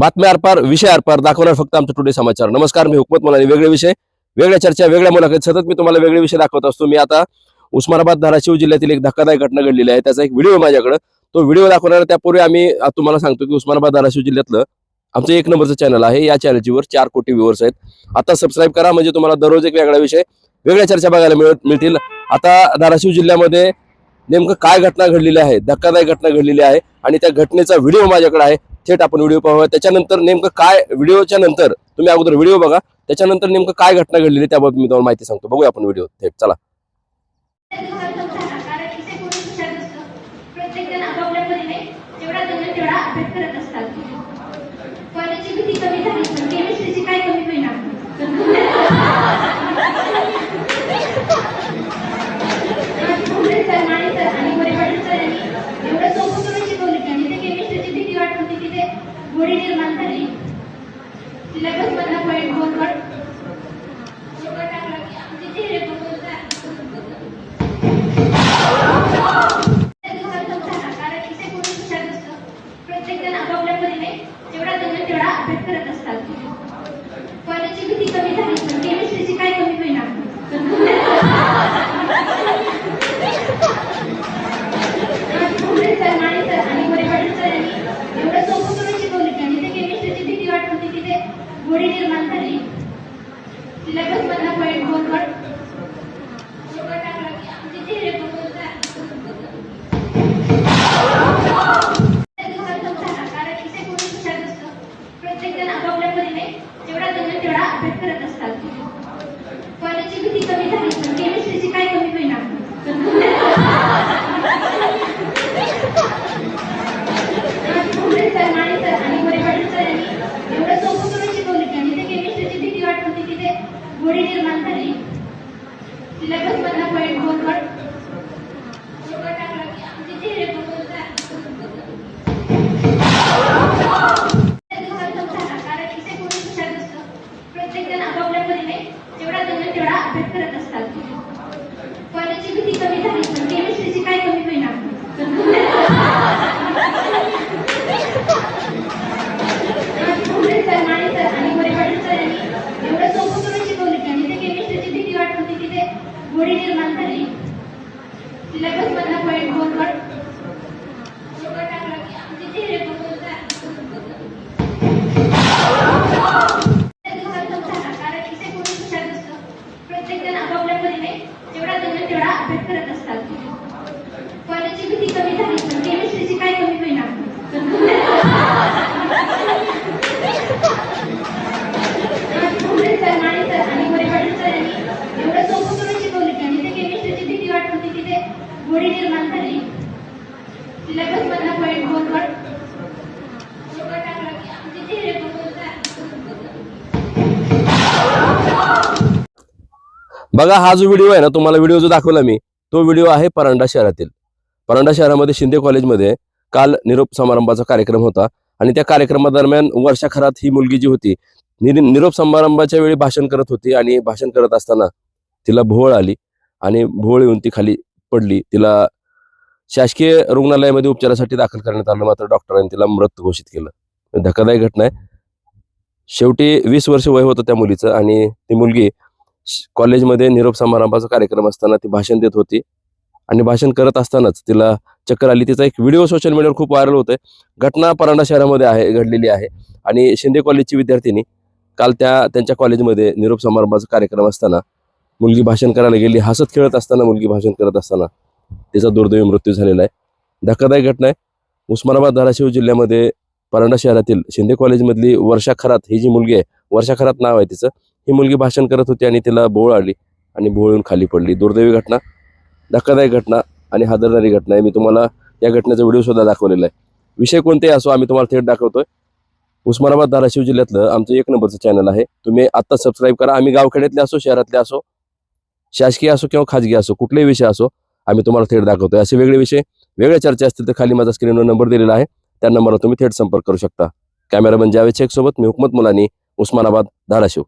बातम्या आरपार विषय आरपार दाखवणार फक्त आमचं टुडे समाचार. नमस्कार मी हुकमत मुलानी वेगळे विषय वेगळ्या चर्चा वेगळ्या मुलाखत. सतत मी तुम्हाला वेगळे विषय दाखवत असतो. मी आता उस्मानाबाद धाराशिव जिल्ह्यातील एक धक्कादायक घटना घडलेली आहे. त्याचा एक व्हिडिओ आहे माझ्याकडे. तो व्हिडिओ दाखवणार त्यापूर्वी आम्ही तुम्हाला सांगतो की उस्मानाबाद धाराशिव जिल्ह्यातलं आमचं एक नंबरचं चॅनल आहे. या चॅनलची वर चार कोटी व्ह्युअर्स आहेत. आता सबस्क्राईब करा. म्हणजे तुम्हाला दररोज एक वेगळा विषय वेगळ्या चर्चा बघायला मिळत मिळतील. आता धाराशिव जिल्ह्यामध्ये नेमकं काय घटना घडलेली आहे धक्कादायक घटना घडलेली आहे आणि त्या घटनेचा व्हिडिओ माझ्याकडे आहे. थेट आपण व्हिडिओ पाहूया. त्याच्यानंतर नेमकं काय व्हिडिओच्या नंतर तुम्ही अगोदर व्हिडिओ बघा. त्याच्यानंतर नेमकं काय घटना घडलेली आहे त्याबाबत मी तुम्हाला माहिती सांगतो. बघूया आपण व्हिडिओ थेट. चला. कारण तेवढा करत असतात कॉलेजची भीती कमी झाली पण केमिस्ट्रीची काय कमी होईना भुमरे सर माने सर आणि मोरे पाटील सर यांनी एवढं सोपं करून शिकवलं की आणि ते केमिस्ट्रीची भीती वाटत होती की ते गोडी निर्माण झाली सिलेबस मधला पॉईंट दोन कट टाकला की आमचे चेहरे बघून कारण इथे कोणी हुशार नसतं प्रत्येक आपापल्या परीने जेवढा जमेल तेवढा अभ्यास करत असतात. कॉलेजची भीती कमी झाली पण केमिस्ट्रीची काय कमी होईना भुमरे सर माने सर आणि मोरे पाटील सर यांनी एवढं सोपं करून शिकवलं की आणि ते केमिस्ट्रीची भीती वाटत होती की ते गोडी निर्माण झाली सिलेबस मधला पॉईंट दोन कट टाकला की आमचे चेहरे बघून कारण इथे कोणी हुशार नसतं प्रत्येक जण आपापल्या परीने जेवढा जमेल तेवढा अभ्यास करत असतात. कॉलेजची भीती कमी झाली पण केमिस्ट्रीची काय कमी होईना भुमरे सर माने सर आणि मोरे पाटील सर यांनी एवढं सोपं करून शिकवलं की आणि ते केमिस्ट्रीची भीती वाटत होती की ते गोडी निर्माण झाली सिलेबस मधला पॉईंट दोन कट टाकला की आमचे चेहरे बघून कारण इथे कोणी हुशार नसतं प्रत्येक जण आपापल्या परीने जेवढा जमेल तेवढा अभ्यास करत असतात कॉलेजची भीती कमी झाली पण केमिस्ट्रीची काय कमी होईना भुमरे सर माने सर आणि मोरे पाटील सर यांनी एवढं सोपं करून शिकवलं की आणि ते केमिस्ट्रीची भीती वाटत होती की ते गोडी निर्माण झाली सिलेबस मधला पॉईंट दोन कट टाकला की आमचे चेहरे बघून कारण इथे कोणी हुशार नसतं प्रत्येक जण आपापल्या परीने जेवढा जमेल तेवढा अभ्यास करत असतात. कॉलेजची भीती कमी झाली पण केमिस्ट्रीची काय कमी होईना. आणि एवढं करून शिकवलं ते केमिस्ट्रीची भीती वाटत होती की ते निर्माण झाली. सिलेबस मधला पॉईंट दोन कट टाकला की आमचे चेहरे बघून बघा हा जो व्हिडिओ आहे ना तुम्हाला व्हिडिओ जो दाखवला मी तो व्हिडिओ आहे परांडा शहरातील. परांडा शहरामध्ये शिंदे कॉलेजमध्ये काल निरोप समारंभाचा कार्यक्रम होता आणि त्या कार्यक्रमादरम्यान वर्षा खरात ही मुलगी जी होती निर- निरोप समारंभाच्या वेळी भाषण करत होती आणि भाषण करत असताना तिला भोवळ आली आणि भोवळ येऊन ती खाली पडली. तिला शासकीय रुग्णालयामध्ये उपचारासाठी दाखल करण्यात आलं मात्र डॉक्टरांनी तिला मृत घोषित केलं. धक्कादायक घटना आहे. शेवटी वीस वर्ष वय होतं त्या मुलीचं आणि ती मुलगी कॉलेजमध्ये निरोप समारंभाचा कार्यक्रम असताना ती भाषण देत होती. आणि भाषण करत असतानाच तिला चक्कर आली. तिचा एक व्हिडिओ सोशल मीडियावर खूप व्हायरल होतोय. घटना परांडा शहरामध्ये आहे घडलेली आहे. आणि शिंदे कॉलेजची विद्यार्थिनी काल त्या त्यांच्या कॉलेजमध्ये निरोप समारंभाचा कार्यक्रम असताना मुलगी भाषण करायला गेली. हसत खेळत असताना मुलगी भाषण करत असताना तिचा दुर्दैवी मृत्यू झालेला आहे. धक्कादायक घटना आहे. उस्मानाबाद धाराशिव जिल्ह्यामध्ये परांडा शहरातील शिंदे कॉलेजमधली वर्षा खरात ही जी मुलगी आहे वर्षा खरात नाव आहे तिचं. ही मुलगी भाषण करत होती आणि तिला बोळ आली आणि बोळून खाली पडली. दुर्दैवी घटना धक्कादायक घटना आणि हादरणारी घटना आहे. मी तुम्हाला या घटनेचा व्हिडिओ सुद्धा दाखवलेला आहे. विषय कोणतेही असो आम्ही तुम्हाला थेट दाखवतोय. उस्मानाबाद धाराशिव जिल्ह्यातलं आमचं एक नंबरचं चॅनल आहे. तुम्ही आत्ता सबस्क्राईब करा. आम्ही गावखेड्यातले असो शहरातले असो शासकीय असो किंवा खाजगी असो कुठलेही विषय असो आम्ही तुम्हाला थेट दाखवतोय. असे वेगळे विषय वेगळ्या चर्चा असतील तर खाली माझा स्क्रीनवर नंबर दिलेला आहे. त्या नंबरवर तुम्ही थेट संपर्क करू शकता. कॅमेरामन जावेद शेख सोबत मी हुकमत मुलानी उस्मानाबाद धाराशिव.